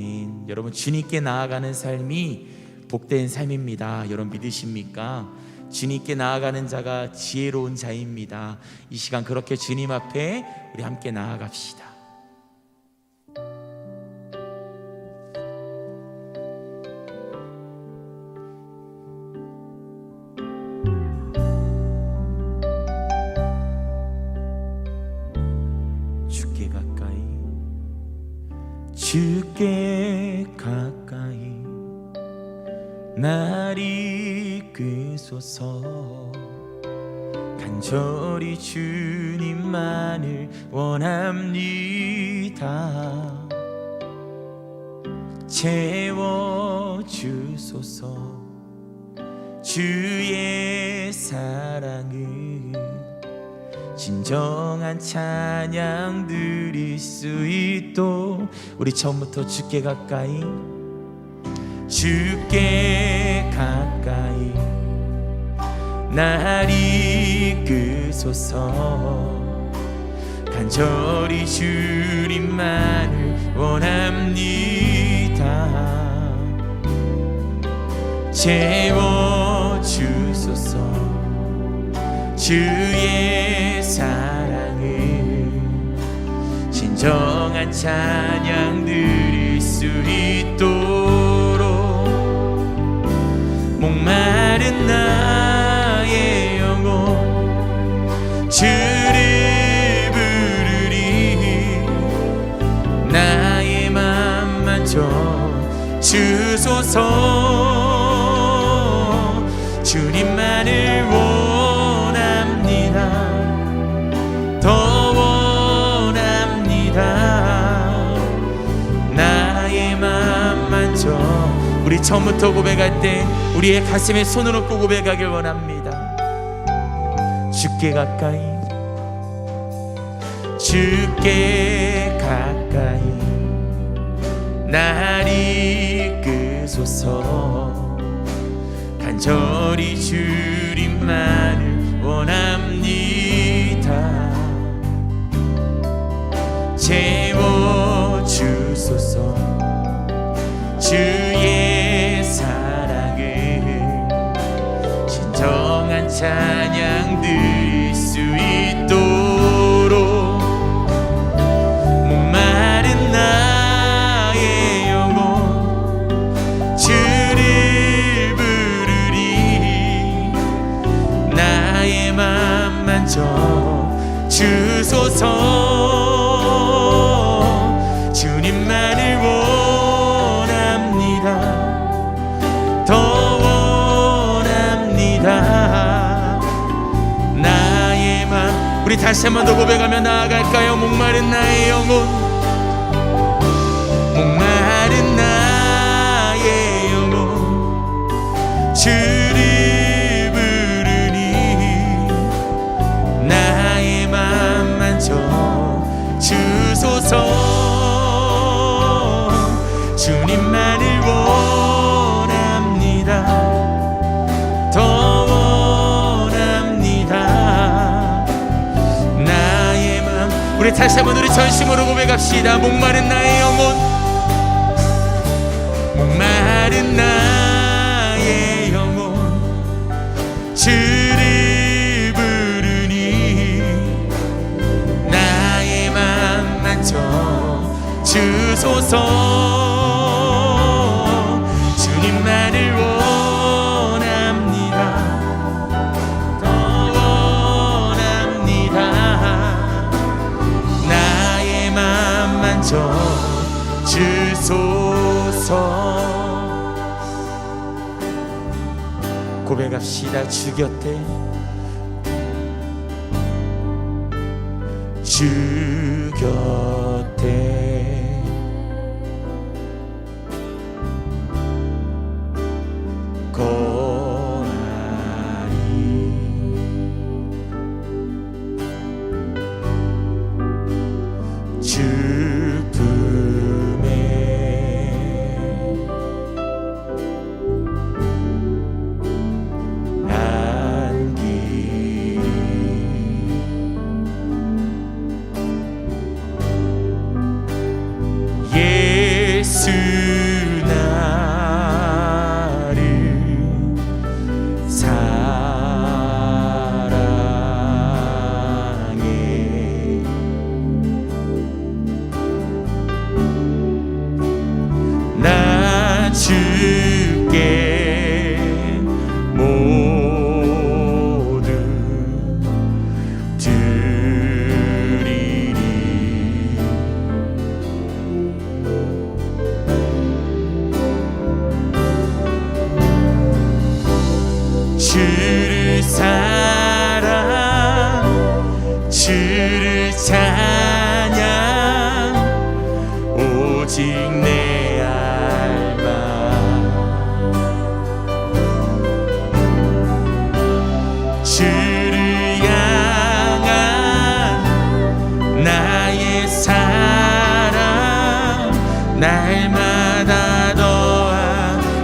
아멘. 여러분 주님께 나아가는 삶이 복된 삶입니다. 여러분 믿으십니까? 주님께 나아가는 자가 지혜로운 자입니다. 이 시간 그렇게 주님 앞에 우리 함께 나아갑시다. 간절히 주님만을 원합니다. 채워주소서. 주의 사랑을 진정한 찬양 드릴 수 있도록 우리 처음부터 주께 가까이 주께 가까이 날 이 끄소서 간절히 주님만을 원합니다. 채워 주소서 주의 사랑을 진정한 찬양 드릴 수 있도록 목마른 나 주를 부르리 나의 맘 만 져 주소서. 주님만을 원합니다. 더 원합니다. 나의 맘 만 져 우리 처음부터 고백할 때 우리의 가슴에 손을 얹고 고백하길 원합니다 주께 가까이 주께 가까이 날 이끄소서. 간절히 주님만을 원합니다. 채워주소서. 주의 사랑을 진정한 찬양 드 주소서 주님만을 원합니다. 더 원합니다. 나의 맘 우리 다시 한번 더 고백하며 나아갈까요? 목마른 나의 영혼. 목마른 나의 영혼. 주 우리 다시 한번 우리 전심으로 고백합시다. 목마른 나의 영혼. 목마른 나의 영혼. 주를 부르니 나의 맘 만져 주소서 고백합시다 주 곁에. 주 곁에 주께.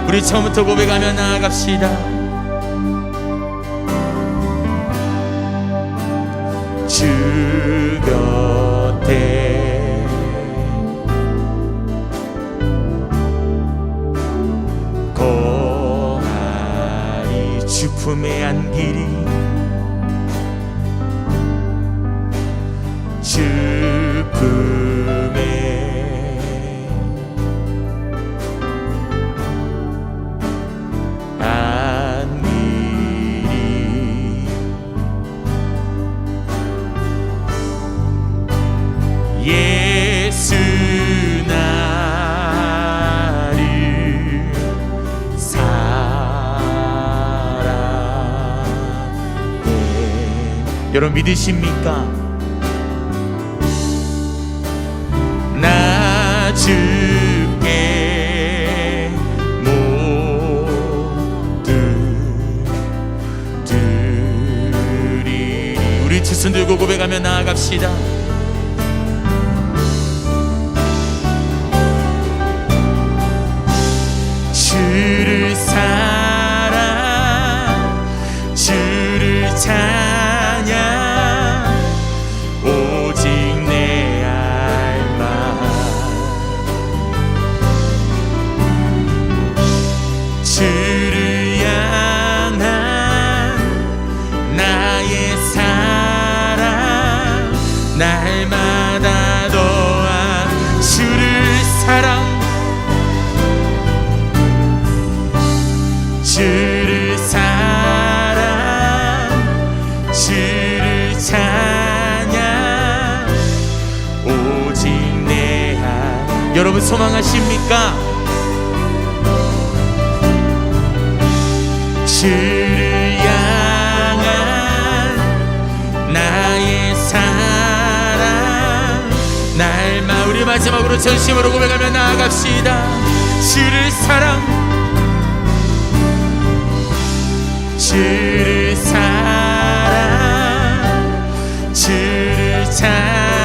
우리 처음부터 고백하며 나아갑시다. 주 곁에 거하리 주 품에 안기리 주 여러분 믿으십니까? 나 주께 모두 드리리 우리 두손 들고 고백하며 나아갑시다 여러분 소망하십니까? 주를 향한 나의 사랑. 날마 우리 마지막으로 전심으로 고백하며 나아갑시다. 주를 사랑. 주를 사랑. 주를 찬양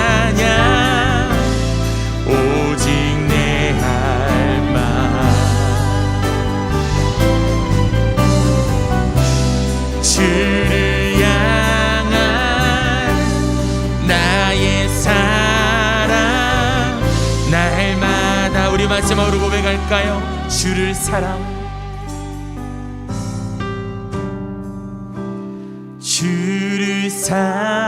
주를 향한 나의 사랑. 날마다 우리 마지막으로 고백할까요? 주를 사랑. 주를 사랑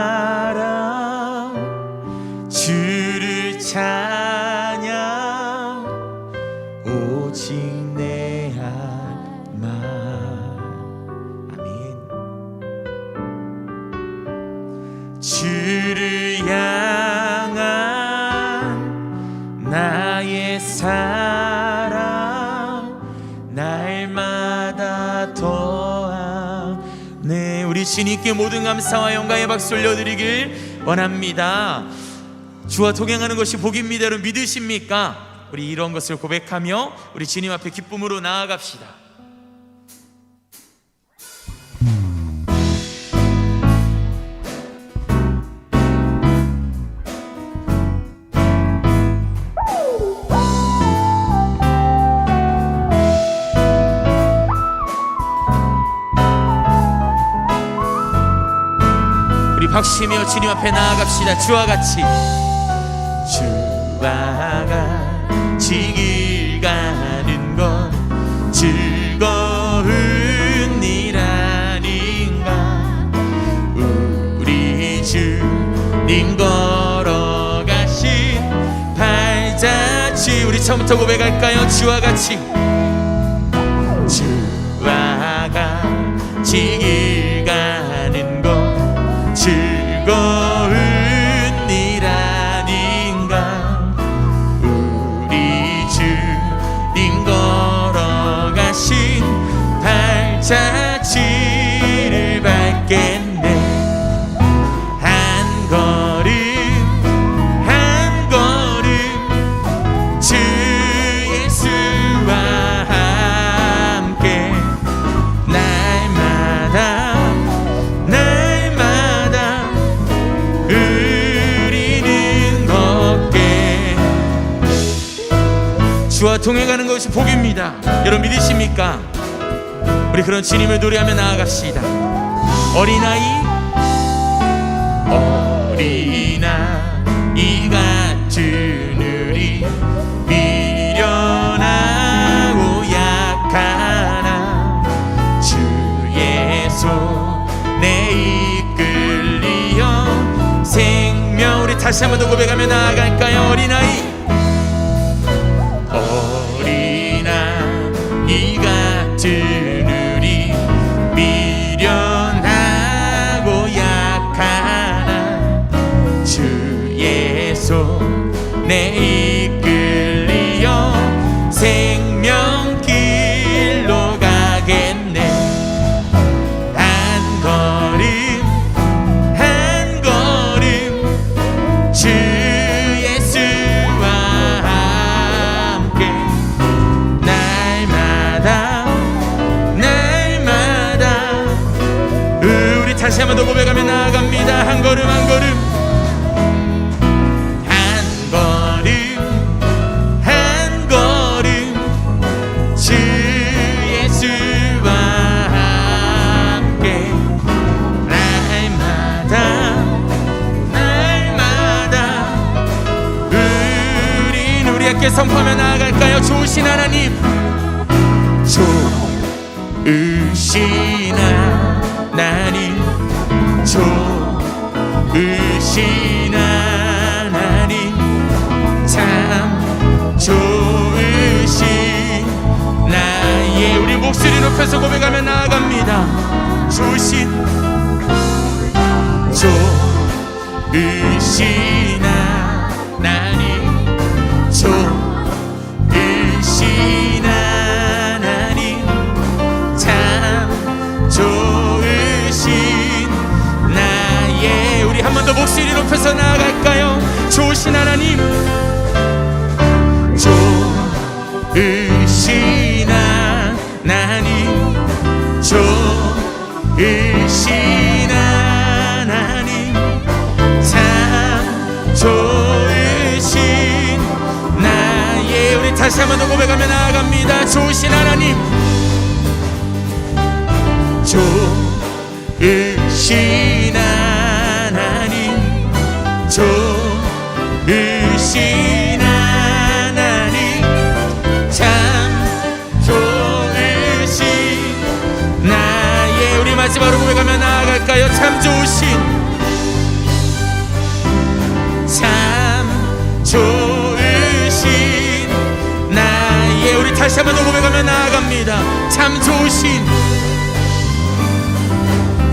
나의 사랑 날마다 더한 네 우리 주님께 모든 감사와 영광의 박수 올려드리길 원합니다. 주와 동행하는 것이 복입니다. 여러분 믿으십니까? 우리 이런 것을 고백하며 우리 주님 앞에 기쁨으로 나아갑시다 박시며 주님 앞에 나아갑시다. 주와 같이. 주와 같이 길 가는 건 즐거운 일 아닌가? 우리 주님 걸어가신 발자취 우리 처음부터 고백할까요? 주와 같이. 주와 같이 복입니다. 여러분 믿으십니까? 우리 그런 주님을 노래하며 나아갑시다. 어린아이 어린아이가 주누리 미련하고 약하나 주의 손에 이끌리어 생명 우리 다시 한번 더 고백하며 나아갈까요 어린아이 좋으신 하나님. 좋으신 하나님. 좋으신 하나님. 참 좋으신 나의 우리 목소리 높여서 고백하며 나아갑니다. 좋으신 좋으신 하나님 목소리 높여서 나아갈까요? 좋으신 하나님. 좋으신 하나님. 좋으신 하나님. 참 좋으신 나의 우리 다시 한번 더 고백하며 나아갑니다. 좋으신 하나님. 좋으신 신 좋으신 나의 우리 마지막으로 고백하며 나아갈까요? 참 좋으신 참 좋으신 나의 우리 다시 한번더 고백하며 나아갑니다. 참 좋으신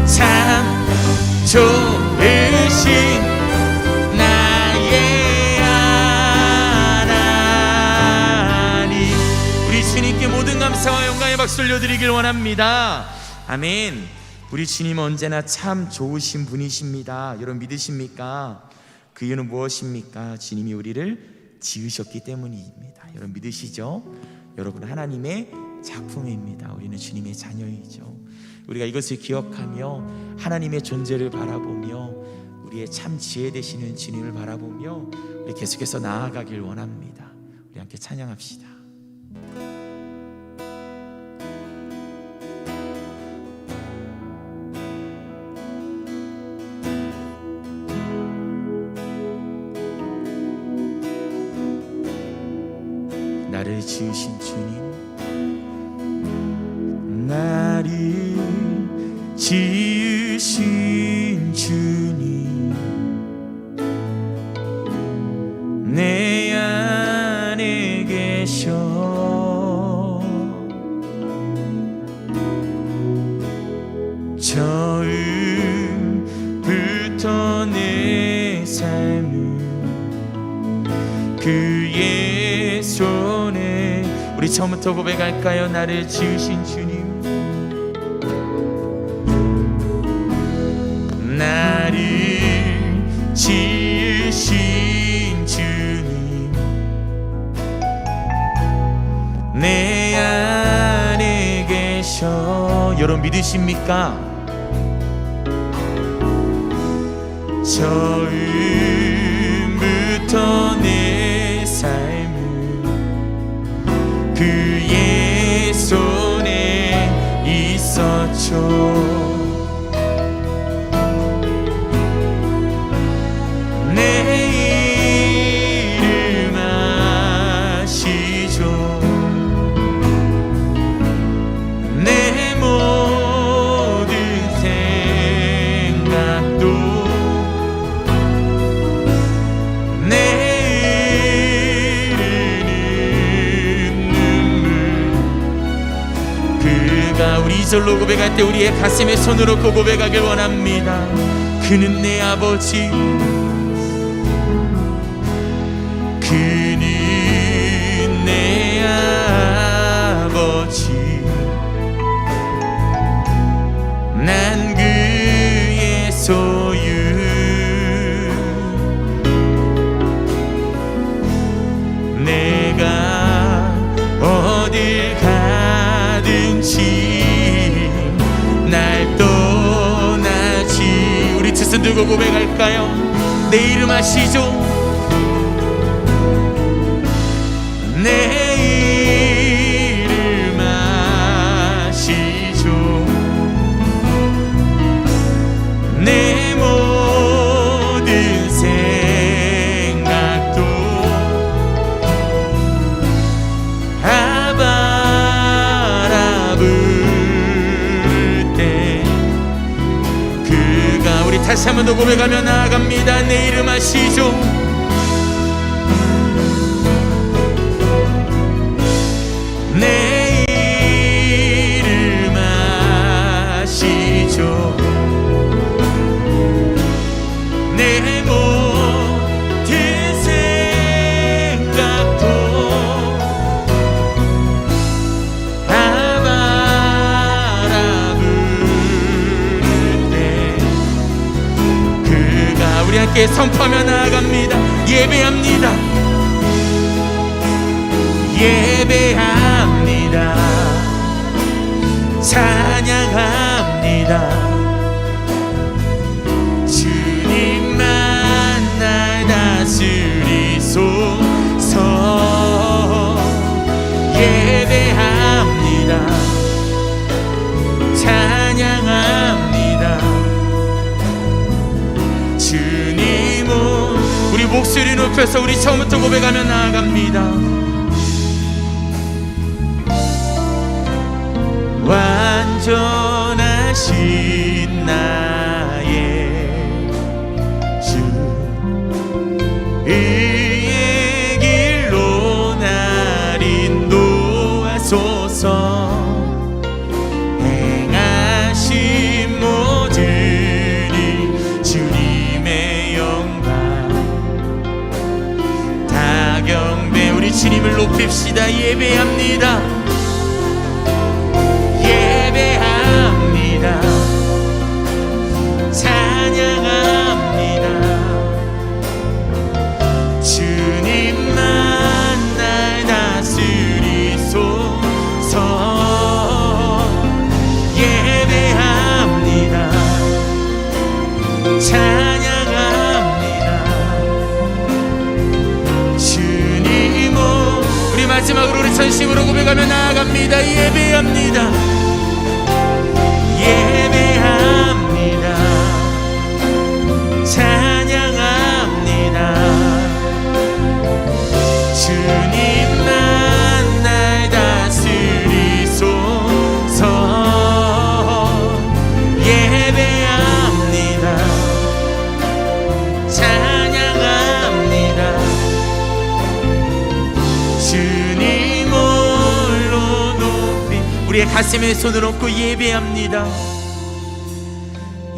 참 좋으신 감사와 영광의 박수 올려드리길 원합니다 아멘 우리 주님 언제나 참 좋으신 분이십니다 여러분 믿으십니까? 그 이유는 무엇입니까? 주님이 우리를 지으셨기 때문입니다 여러분 믿으시죠? 여러분 하나님의 작품입니다 우리는 주님의 자녀이죠 우리가 이것을 기억하며 하나님의 존재를 바라보며 우리의 참 지혜 되시는 주님을 바라보며 우리 계속해서 나아가길 원합니다. 우리 함께 찬양합시다. 처음부터 고백할까요? 나를 지으신 주님 나를 지으신 주님 내 안에 계셔 여러분 믿으십니까? 처음부터 내 삶은 그의 손에 있었죠 이절로 고백할 때 우리의 가슴에 손을 얹고 고백하길 원합니다. 그는 내 아버지 손 들고 고백할까요? 내 이름 아시죠? 내 다시 한번 더 고백하며 나아갑니다. 내 이름 아시죠 함께 선포하며 나아갑니다. 예배합니다. 예배합니다. 찬 높여서 우리 처음부터 고백하며 나아갑니다 시다. 예배합니다 전심으로 고백하며 나아갑니다. 예배합니다. 예배 가슴에 손을 얹고 예배합니다.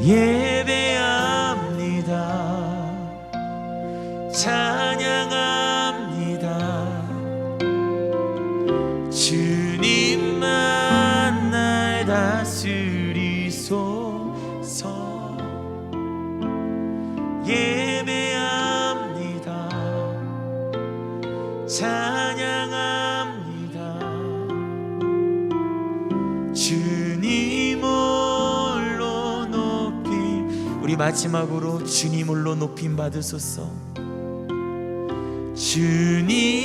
예배합니다. 찬양 우리 마지막으로 주님 홀로 높임 받으소서. 주님